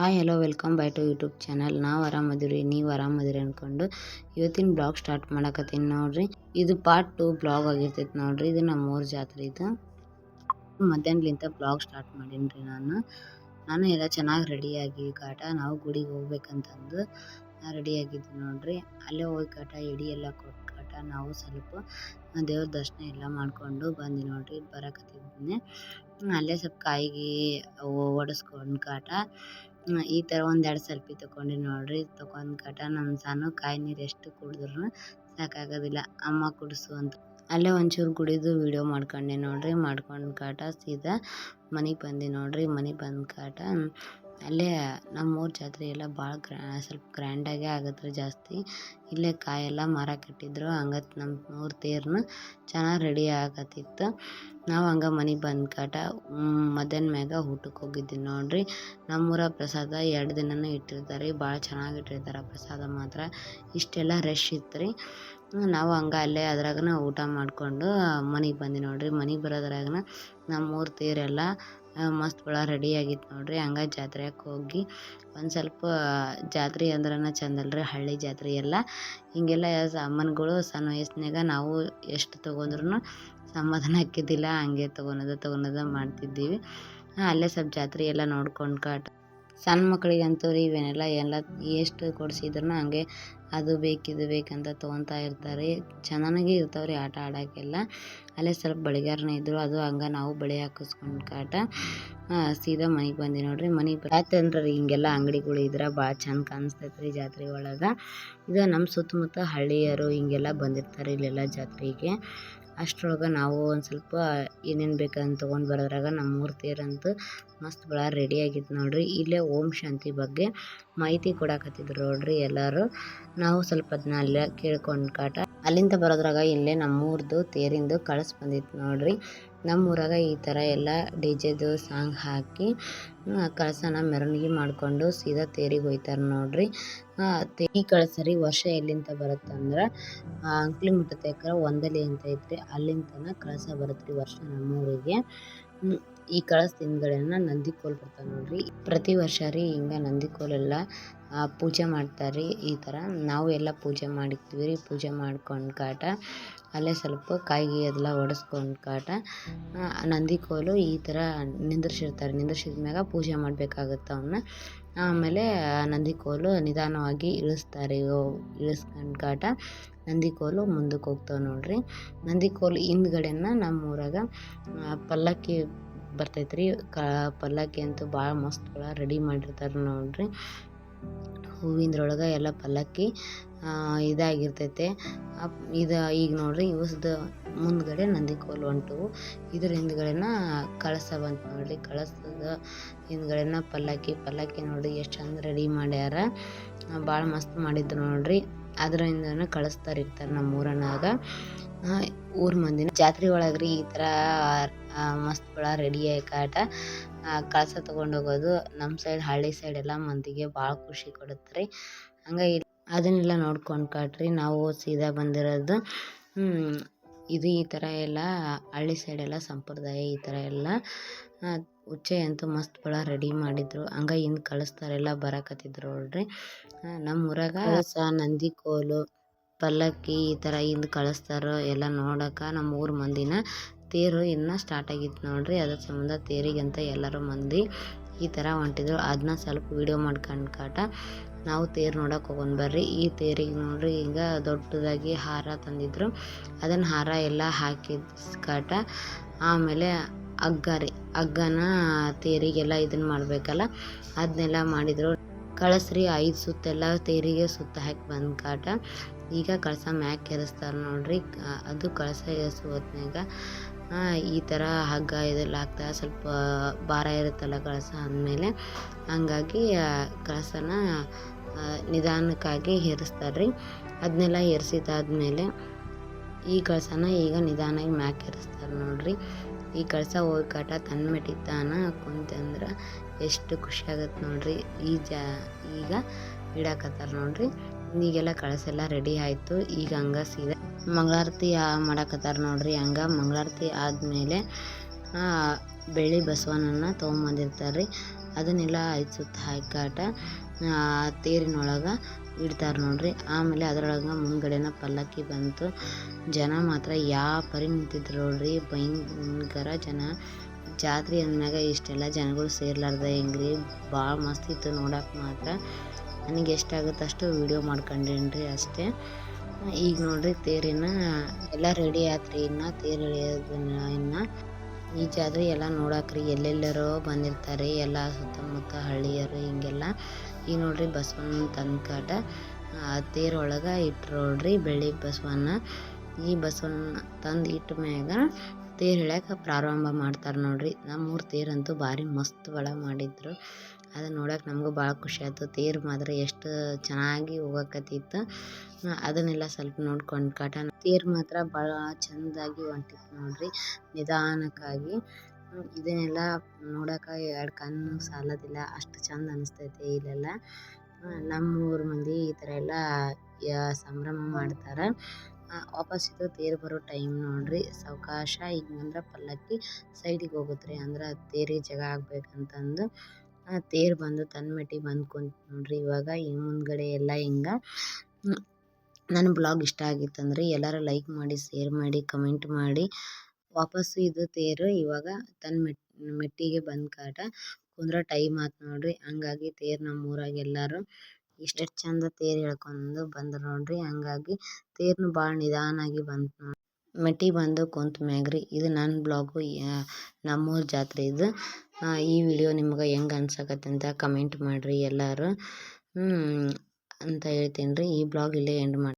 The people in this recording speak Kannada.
Hi hello welcome by to YouTube channel ನಾವು ಆರಾಮದಿರಿ ನೀವು ಆರಾಮದಿರಿ ಅಂದ್ಕೊಂಡು ಇವತ್ತಿನ ಬ್ಲಾಗ್ ಸ್ಟಾರ್ಟ್ ಮಾಡಕತ್ತೀನಿ ನೋಡ್ರಿ. ಇದು ಪಾರ್ಟ್ ಟು ಬ್ಲಾಗ್ ಆಗಿರ್ತೈತೆ ನೋಡ್ರಿ. ಇದು ನಮ್ಮ ಊರ ಜಾತ್ರೆ ಇದು. ಮಧ್ಯಾಹ್ನಲಿಂತ ಬ್ಲಾಗ್ ಸ್ಟಾರ್ಟ್ ಮಾಡೀನಿ ರೀ ನಾನು. ನಾನು ಎಲ್ಲ ಚೆನ್ನಾಗಿ ರೆಡಿಯಾಗಿ ಕಾಟ. ನಾವು ಗುಡಿಗೆ ಹೋಗ್ಬೇಕಂತಂದು ರೆಡಿಯಾಗಿದ್ವಿ ನೋಡ್ರಿ. ಅಲ್ಲೇ ಹೋಗಿ ಕಾಟ, ಎಡಿ ಎಲ್ಲ ಕೊಟ್ಟು ಕಾಟ, ನಾವು ಸ್ವಲ್ಪ ದೇವ್ರ ದರ್ಶನ ಎಲ್ಲ ಮಾಡಿಕೊಂಡು ಬಂದು ನೋಡ್ರಿ. ಬರಕತ್ತಿದ್ದೀನಿ. ಅಲ್ಲೇ ಸ್ವಲ್ಪ ಕಾಯಿಗೆ ಒಡಿಸ್ಕೊಂಡು ಕಾಟ. ಈ ಥರ ಒಂದೆರಡು ಸೆಲ್ಫಿ ತೊಗೊಂಡೆ ನೋಡಿರಿ. ತೊಗೊಂಡು ಕಟ ನಮ್ಮ ಸಾನು ಕಾಯಿ ನೀರು ಎಷ್ಟು ಕುಡಿದ್ರು ಸಾಕಾಗೋದಿಲ್ಲ. ಅಮ್ಮ ಕುಡಿಸು ಅಂತ. ಅಲ್ಲೇ ಒಂಚೂರು ಕುಡಿದು ವಿಡಿಯೋ ಮಾಡ್ಕೊಂಡೆ ನೋಡಿರಿ. ಮಾಡ್ಕೊಂಡು ಕಾಟ ಸೀದಾ ಮನೆಗೆ ಬಂದೆ ನೋಡಿರಿ. ಮನೆಗೆ ಬಂದು ಕಾಟ ಅಲ್ಲೇ ನಮ್ಮೂರ ಜಾತ್ರೆ ಎಲ್ಲ ಭಾಳ ಗ್ರ್ಯಾ ಸ್ವಲ್ಪ ಗ್ರ್ಯಾಂಡಾಗೆ ಆಗತ್ತೆ ಜಾಸ್ತಿ. ಇಲ್ಲೇ ಕಾಯೆಲ್ಲ ಮಾರಕ್ಕೆ ಇಟ್ಟಿದ್ರು ಹಂಗತ್ ನಮ್ಮ ಊರ ತೇರನ್ನ ಚೆನ್ನಾಗಿ ರೆಡಿ ಆಗತ್ತಿತ್ತು. ನಾವು ಹಂಗೆ ಮನೆಗೆ ಬಂದ ಕಾಟ ಮಧ್ಯಾಹ್ನ ಮ್ಯಾಗ ಊಟಕ್ಕೆ ಹೋಗಿದ್ವಿ ನೋಡ್ರಿ. ನಮ್ಮೂರ ಪ್ರಸಾದ ಎರಡು ದಿನನೂ ಇಟ್ಟಿರ್ತಾರೆ ರೀ ಭಾಳ ಚೆನ್ನಾಗಿ ಇಟ್ಟಿರ್ತಾರೆ ಪ್ರಸಾದ ಮಾತ್ರ. ಇಷ್ಟೆಲ್ಲ ರಶ್ ಇತ್ತು ರೀ ನಾವು ಹಂಗೆ ಅಲ್ಲೇ ಅದ್ರಾಗನ ಊಟ ಮಾಡಿಕೊಂಡು ಮನೆಗೆ ಬಂದ್ವಿ ನೋಡ್ರಿ. ಮನೆಗೆ ಬರೋದ್ರಾಗನ ನಮ್ಮ ಊರು ತೇರೆಲ್ಲ ಮಸ್ತ್ ಭಾಳ ರೆಡಿ ಆಗಿತ್ತು ನೋಡ್ರಿ. ಹಂಗೆ ಜಾತ್ರೆಗೆ ಹೋಗಿ ಒಂದು ಸ್ವಲ್ಪ ಜಾತ್ರೆ ಅಂದ್ರನ ಚಂದ ಅಲ್ರಿ, ಹಳ್ಳಿ ಜಾತ್ರೆ ಎಲ್ಲ. ಹಿಂಗೆಲ್ಲ ಸಾಮಾನುಗಳು ಸಣ್ಣ ವಯಸ್ಸಿನಾಗ ನಾವು ಎಷ್ಟು ತೊಗೊಂಡ್ರು ಸಮಾಧಾನ ಆಕ್ಕಿದ್ದಿಲ್ಲ ಹಂಗೆ ತೊಗೊಳೋದು ತೊಗೊಳೋದು ಮಾಡ್ತಿದ್ದೀವಿ. ಅಲ್ಲೇ ಸ್ವಲ್ಪ ಜಾತ್ರೆ ಎಲ್ಲ ನೋಡ್ಕೊಂಡು ಕಾಟ. ಸಣ್ಣ ಮಕ್ಕಳಿಗಂತೂ ರೀ ಇವನ್ನೆಲ್ಲ ಎಲ್ಲ ಎಷ್ಟು ಕೊಡಿಸಿದ್ರು ಹಂಗೆ ಅದು ಬೇಕಿದು ಬೇಕಂತ ತೊಗೊತಾ ಇರ್ತಾರೆ. ಚೆನ್ನಾಗಿ ಇರ್ತಾವೆ ರೀ ಆಟ ಆಡೋಕ್ಕೆಲ್ಲ. ಅಲ್ಲೇ ಸ್ವಲ್ಪ ಬಳಿಗಾರನೇ ಇದ್ದರು, ಅದು ಹಂಗೆ ನಾವು ಬಳೆ ಹಾಕಿಸ್ಕೊಂಡು ಕಾಟ ಸೀದಾ ಮನೆಗೆ ಬಂದಿ ನೋಡಿರಿ. ಮನೆಗೆ ಯಾತಂದ್ರೆ ರೀ, ಹಿಂಗೆಲ್ಲ ಅಂಗಡಿಗಳು ಇದ್ರೆ ಭಾಳ ಚಂದ ಕಾಣಿಸ್ತೈತೆ ರೀ ಜಾತ್ರೆ ಒಳಗೆ. ಇದು ನಮ್ಮ ಸುತ್ತಮುತ್ತ ಹಳ್ಳಿಯರು ಹಿಂಗೆಲ್ಲ ಬಂದಿರ್ತಾರೆ ಇಲ್ಲೆಲ್ಲ ಜಾತ್ರೆಗೆ. ಅಷ್ಟ್ರೊಳಗೆ ನಾವು ಒಂದು ಸ್ವಲ್ಪ ಏನೇನು ಬೇಕಂತ ತೊಗೊಂಡು ಬರೋದ್ರಾಗ ನಮ್ಮ ಊರ ತೇರಂತೂ ಮಸ್ತ್ ಭಾಳ ರೆಡಿ ಆಗಿತ್ತು ನೋಡ್ರಿ. ಇಲ್ಲೇ ಓಂ ಶಾಂತಿ ಬಗ್ಗೆ ಮಾಹಿತಿ ಕೊಡಕತ್ತಿದ್ರು ನೋಡ್ರಿ ಎಲ್ಲರೂ. ನಾವು ಸ್ವಲ್ಪ ಅದನ್ನ ಅಲ್ಲೇ ಕೇಳ್ಕೊಂಡು ಕಾಟ. ಅಲ್ಲಿಂದ ಬರೋದ್ರಾಗ ಇಲ್ಲೇ ನಮ್ಮೂರ್ದು ತೇರಿಂದು ಕಳಿಸ್ ಬಂದಿತ್ತು ನೋಡ್ರಿ. ನಮ್ಮೂರಾಗ ಈ ಥರ ಎಲ್ಲ ಡಿ ಜೆದು ಸಾಂಗ್ ಹಾಕಿ ಕಳಸನ ಮೆರವಣಿಗೆ ಮಾಡಿಕೊಂಡು ಸೀದಾ ತೇರಿಗೆ ಹೋಯ್ತಾರೆ ನೋಡ್ರಿ. ಈ ಕಳಸ ರೀ ವರ್ಷ ಎಲ್ಲಿಂದ ಅಂಕಲಿ ಅಂಕ್ಲಿ ತೇಕರ ಒಂದಲಿ ಅಂತ ಐತ್ರಿ ಅಲ್ಲಿಂದನ ಕಳಸ ಬರುತ್ತೆ ವರ್ಷ ನಮ್ಮೂರಿಗೆ. ಈ ಕಳಸ ಹಿಂದ್ಗಡೆನ ನಂದಿ ಕೋಲ್ ಬರ್ತಾವೆ ನೋಡ್ರಿ. ಪ್ರತಿ ವರ್ಷ ರೀ ಹಿಂಗೆ ನಂದಿ ಕೋಲೆಲ್ಲ ಪೂಜೆ ಮಾಡ್ತಾರೆ ಈ ಥರ ನಾವು ಎಲ್ಲ ಪೂಜೆ ಮಾಡಿರ್ತೀವಿ ರೀ. ಪೂಜೆ ಮಾಡ್ಕೊಂಡು ಕಾಟ, ಅಲ್ಲೇ ಸ್ವಲ್ಪ ಕಾಯಿಗೆ ಅದೆಲ್ಲ ಒಡಿಸ್ಕೊಂಡು ಕಾಟ ನಂದಿ ಕೋಲು ಈ ಥರ ನಿಂದ್ರಿಸಿರ್ತಾರೆ ನಿಂದ್ರಿಸಿದ ಮ್ಯಾಗ ಪೂಜೆ ಮಾಡಬೇಕಾಗುತ್ತೆ ಅವನ್ನ ಆಮೇಲೆ ನಂದಿ ಕೋಲು ನಿಧಾನವಾಗಿ ಇಳಿಸ್ತಾರೆ. ಇಳಿಸ್ಕೊಂಡು ಕಾಟ ನಂದಿ ಕೋಲು ಮುಂದಕ್ಕೆ ಹೋಗ್ತಾವೆ ನೋಡಿರಿ. ನಂದಿ ಕೋಲು ಹಿಂದ್ಗಡೆನ ನಮ್ಮ ಊರಾಗ ಪಲ್ಲಕ್ಕಿ ಬರ್ತೈತೆ ರೀ ಕ, ಪಲ್ಲಕ್ಕಿ ಅಂತೂ ಭಾಳ ಮಸ್ತ್ ಭಾಳ ರೆಡಿ ಮಾಡಿರ್ತಾರೆ ನೋಡಿರಿ. ಹೂವಿಂದ್ರೊಳಗೆ ಎಲ್ಲ ಪಲ್ಲಕ್ಕಿ ಇದಾಗಿರ್ತೈತೆ. ಇದು ಈಗ ನೋಡಿರಿ, ಇವಸ್ದು ಮುಂದ್ಗಡೆ ನಂದಿ ಕೋಲು ಹೊಂಟು ಇದ್ರ ಹಿಂದ್ಗಡೆನ ಕಳಸ ಬಂತು ನೋಡ್ರಿ ಕಳಸದ ಹಿಂದ್ಗಡೆನ ಪಲ್ಲಕ್ಕಿ. ಪಲ್ಲಕ್ಕಿ ನೋಡಿ ಎಷ್ಟು ಚಂದ ರೆಡಿ ಮಾಡ್ಯಾರ. ಭಾಳ ಮಸ್ತ್ ಮಾಡಿದ್ರು ನೋಡ್ರಿ. ಅದರಿಂದನ ಕಳಿಸ್ತಾರೆ ಇರ್ತಾರೆ ನಮ್ಮ ಊರನಾಗ ಊರ ಮಂದಿನ ಜಾತ್ರೆ ಒಳಗ್ರಿ ಈ ಥರ ಮಸ್ತ್ ಭಾಳ ರೆಡಿ ಆಟ ಕಳಸ ತೊಗೊಂಡು ಹೋಗೋದು. ನಮ್ಮ ಸೈಡ್ ಹಳ್ಳಿ ಸೈಡ್ ಎಲ್ಲ ಮಂದಿಗೆ ಭಾಳ ಖುಷಿ ಕೊಡುತ್ತೆ ರೀ ಹಂಗಾಗಿ ಅದನ್ನೆಲ್ಲ ನೋಡ್ಕೊಂಡು ಕಾಟ್ರಿ. ನಾವು ಸೀದಾ ಬಂದಿರೋದು ಇದು ಈ ಥರ ಎಲ್ಲ, ಹಳ್ಳಿ ಸೈಡೆಲ್ಲ ಸಂಪ್ರದಾಯ ಈ ಥರ ಎಲ್ಲ ಉಚ್ಚೆ ಅಂತೂ ಮಸ್ತ್ ಭಾಳ ರೆಡಿ ಮಾಡಿದ್ರು. ಹಂಗೆ ಹಿಂದೆ ಕಳಿಸ್ತಾರೆಲ್ಲ ಬರಕತ್ತಿದ್ರು ನೋಡ್ರಿ. ನಮ್ಮ ಊರಾಗ ಹೊಸ ನಂದಿ ಕೋಲು ಪಲ್ಲಕ್ಕಿ ಈ ಥರ ಹಿಂದೆ ಕಳಿಸ್ತಾರೋ ಎಲ್ಲ ನೋಡೋಕೆ ನಮ್ಮ ಊರ ಮಂದಿನ ತೇರು ಇನ್ನೂ ಸ್ಟಾರ್ಟ್ ಆಗಿತ್ತು ನೋಡ್ರಿ. ಅದ್ರ ಸಂಬಂಧ ತೇರಿಗಂತ ಎಲ್ಲರೂ ಮಂದಿ ಈ ಥರ ಹೊಂಟಿದ್ರು. ಅದನ್ನ ಸ್ವಲ್ಪ ವೀಡಿಯೋ ಮಾಡ್ಕೊಂಡು ಕಾಟ. ನಾವು ತೇರು ನೋಡಕ್ಕೆ ಹೋಗೋಣ ಬರ್ರಿ. ಈ ತೇರಿಗೆ ನೋಡ್ರಿ, ಈಗ ದೊಡ್ಡದಾಗಿ ಹಾರ ತಂದಿದ್ರು. ಅದನ್ನು ಹಾರ ಎಲ್ಲ ಹಾಕಿದ ಕಾಟ, ಆಮೇಲೆ ಹಗ್ಗ ರೀ. ಹಗ್ಗನ ತೇರಿಗೆಲ್ಲ ಇದನ್ನು ಮಾಡಬೇಕಲ್ಲ ಅದನ್ನೆಲ್ಲ ಮಾಡಿದರು. ಕಳಸ್ರಿ ಐದು ಸುತ್ತೆಲ್ಲ ತೇರಿಗೆ ಸುತ್ತ ಹಾಕಿ ಬಂದ ಕಾಟ. ಈಗ ಕಳಸ ಮ್ಯಾಕ್ ಕೆರೆಸ್ತಾರೆ ನೋಡ್ರಿ. ಅದು ಕಳಸ ಏರಿಸೋ ಹೊತ್ನ್ಯಾಗ. ಈ ಥರ ಹಗ್ಗ ಇದೆಲ್ಲ ಹಾಕ್ತಾ ಸ್ವಲ್ಪ ಭಾರ ಇರುತ್ತಲ್ಲ ಕಳಸ ಅಂದಮೇಲೆ ಹಂಗಾಗಿ ಕಳಸನ ನಿಧಾನಕ್ಕಾಗಿ ಏರಿಸ್ತಾರೆ ರೀ ಅದನ್ನೆಲ್ಲ ಏರ್ಸಿದಾದ್ಮೇಲೆ ಈ ಕಳಸನ ಈಗ ನಿಧಾನಾಗಿ ಮ್ಯಾಕ್ ಏರಿಸ್ತಾರೆ ನೋಡಿರಿ. ಈ ಕಳಸ ಹೋಗಿ ಕಾಟ ತನ್ನ ಮೆಟ್ಟಿಗೆ ತಾನ ಕುಂತಂದ್ರೆ ಎಷ್ಟು ಖುಷಿಯಾಗತ್ತೆ ನೋಡಿರಿ. ಈ ಜಾ, ಈಗ ಇಡಾಕತ್ತಾರ ನೋಡಿರಿ. ಈಗೆಲ್ಲ ಕಳಸ ಎಲ್ಲ ರೆಡಿ ಆಯಿತು. ಈಗ ಹಂಗೆ ಸೀದಾ ಮಂಗಳಾರತಿ ಮಾಡಕತ್ತಾರ ನೋಡ್ರಿ, ಹಂಗ ಮಂಗಳಾರತಿ ಆದಮೇಲೆ ಬೆಳ್ಳಿ ಬಸವನನ್ನು ತೊಗೊಂಬಂದಿರ್ತಾರೆ ರೀ ಅದನ್ನೆಲ್ಲ ಐದು ಸುತ್ತ ಹಾಕಾಟ ತೇರಿನೊಳಗೆ ಇಡ್ತಾರೆ ನೋಡ್ರಿ. ಆಮೇಲೆ ಅದ್ರೊಳಗೆ ಮುಂದ್ಗಡೆನ ಪಲ್ಲಕ್ಕಿ ಬಂತು. ಜನ ಮಾತ್ರ ಯಾವ ಪರಿ ನಿಂತಿದ್ರು ನೋಡ್ರಿ. ಭಯಂಕರ ಜನ. ಜಾತ್ರೆ ಅಂದಾಗ ಇಷ್ಟೆಲ್ಲ ಜನಗಳು ಸೇರ್ಲಾರ್ದ ಹೆಂಗ್ರಿ? ಭಾಳ ಮಸ್ತ್ ಇತ್ತು ನೋಡಕ್ಕೆ ಮಾತ್ರ. ನನಗೆ ಎಷ್ಟಾಗುತ್ತೆ ಅಷ್ಟು ವಿಡಿಯೋ ಮಾಡ್ಕೊಂಡೇನ್ರಿ ಅಷ್ಟೇ. ಈಗ ನೋಡ್ರಿ ತೇರಿನ ಎಲ್ಲ ರೆಡಿ ಆತ್ರಿ. ಇನ್ನು ತೇರು ಇನ್ನ ಇನ್ನು ಈ ಜಾತ್ರೆ ಎಲ್ಲ ನೋಡಕ್ರಿ. ಎಲ್ಲೆಲ್ಲರೋ ಬಂದಿರ್ತಾರೆ. ಎಲ್ಲ ಸುತ್ತಮುತ್ತ ಹಳ್ಳಿಯರು ಹಿಂಗೆಲ್ಲ. ಈಗ ನೋಡ್ರಿ ಬಸವಣ್ಣ ತಂದ್ಕಾಟ. ತೇರೊಳಗೆ ಇಟ್ರು ನೋಡ್ರಿ ಬೆಳ್ಳಿ ಬಸವನ ಈ ಬಸವಣ್ಣ ತಂದು ಇಟ್ಟ ಮ್ಯಾಗ ತೇರು ಎಳ್ಯಾಕ ಪ್ರಾರಂಭ ಮಾಡ್ತಾರೆ ನೋಡ್ರಿ. ನಮ್ಮೂರು ತೇರಂತೂ ಭಾರಿ ಮಸ್ತ್ ಒಳಗೆ ಮಾಡಿದ್ರು. ಅದನ್ನ ನೋಡೋಕೆ ನಮಗೂ ಭಾಳ ಖುಷಿ ಆಯ್ತು. ತೇರು ಮಾತ್ರ ಎಷ್ಟು ಚೆನ್ನಾಗಿ ಹೋಗಕತ್ತಿತ್ತು. ಅದನ್ನೆಲ್ಲ ಸ್ವಲ್ಪ ನೋಡ್ಕೊಂಡು ಕಾಟ ತೇರು ಮಾತ್ರ ಭಾಳ ಚೆಂದಾಗಿ ಹೊಂಟಿತ್ತು ನೋಡ್ರಿ, ನಿಧಾನಕ್ಕಾಗಿ. ಇದನ್ನೆಲ್ಲ ನೋಡೋಕೆ ಎರಡು ಕಣ್ಣು ಸಾಲೋದಿಲ್ಲ, ಅಷ್ಟು ಚಂದ ಅನಿಸ್ತೈತೆ ಇಲ್ಲೆಲ್ಲ. ನಮ್ಮ ಊರ ಮಂದಿ ಈ ಥರ ಎಲ್ಲ ಸಂಭ್ರಮ ಮಾಡ್ತಾರೆ. ವಾಪಸ್ ಇದು ತೇರು ಬರೋ ಟೈಮ್ ನೋಡ್ರಿ. ಸಾವಕಾಶ, ಹಿಂಗಂದ್ರೆ ಪಲ್ಲಕ್ಕಿ ಸೈಡಿಗೆ ಹೋಗುತ್ತೆ ರೀ ಅಂದ್ರೆ ತೇರಿಗೆ ಜಾಗ ಆಗ್ಬೇಕಂತಂದು. ತೇರು ಬಂದು ತನ್ನ ಮಟ್ಟಿಗೆ ಬಂದು ಕುಂತು ನೋಡ್ರಿ ಇವಾಗ ಈ ಮುಂದ್ಗಡೆ ಎಲ್ಲ ಹಿಂಗೆ. ನನ್ನ ಬ್ಲಾಗ್ ಇಷ್ಟ ಆಗಿತ್ತಂದ್ರೆ ಎಲ್ಲರೂ ಲೈಕ್ ಮಾಡಿ ಶೇರ್ ಮಾಡಿ ಕಮೆಂಟ್ ಮಾಡಿ. ವಾಪಸ್ಸು ಇದು ತೇರು ಇವಾಗ ತನ್ನ ಮೆಟ್, ಮೆಟ್ಟಿಗೆ ಬಂದ ಕಾಟ ಕುಂದ್ರ ಟೈಮ್ ಆತು ನೋಡ್ರಿ. ಹಂಗಾಗಿ ತೇರು ನಮ್ಮ ಊರಾಗ ಎಲ್ಲರೂ ಇಷ್ಟ ಚಂದ ತೇರು ಎಳ್ಕೊಂಡು ಬಂದ್ರು ನೋಡ್ರಿ. ಹಂಗಾಗಿ ತೇರ್ನು ಭಾಳ ನಿಧಾನಾಗಿ ಬಂತು ನೋಡ್ರಿ. ಮೆಟ್ಟಿ ಬಂದು ಕುಂತ ಮ್ಯಾಗ್ರಿ. ಇದು ನನ್ನ ಬ್ಲಾಗು ನಮ್ಮೂರ ಜಾತ್ರೆ ಇದು. ಈ ವಿಡಿಯೋ ನಿಮ್ಗೆ ಹೆಂಗೆ ಅನ್ಸಕತ್ತೆ ಅಂತ ಕಮೆಂಟ್ ಮಾಡಿರಿ ಎಲ್ಲರೂ. ಅಂತ ಹೇಳ್ತೀನಿ ರೀ ಈ ಬ್ಲಾಗ್ ಇಲ್ಲೇ ಎಂಡ್ ಮಾಡಿ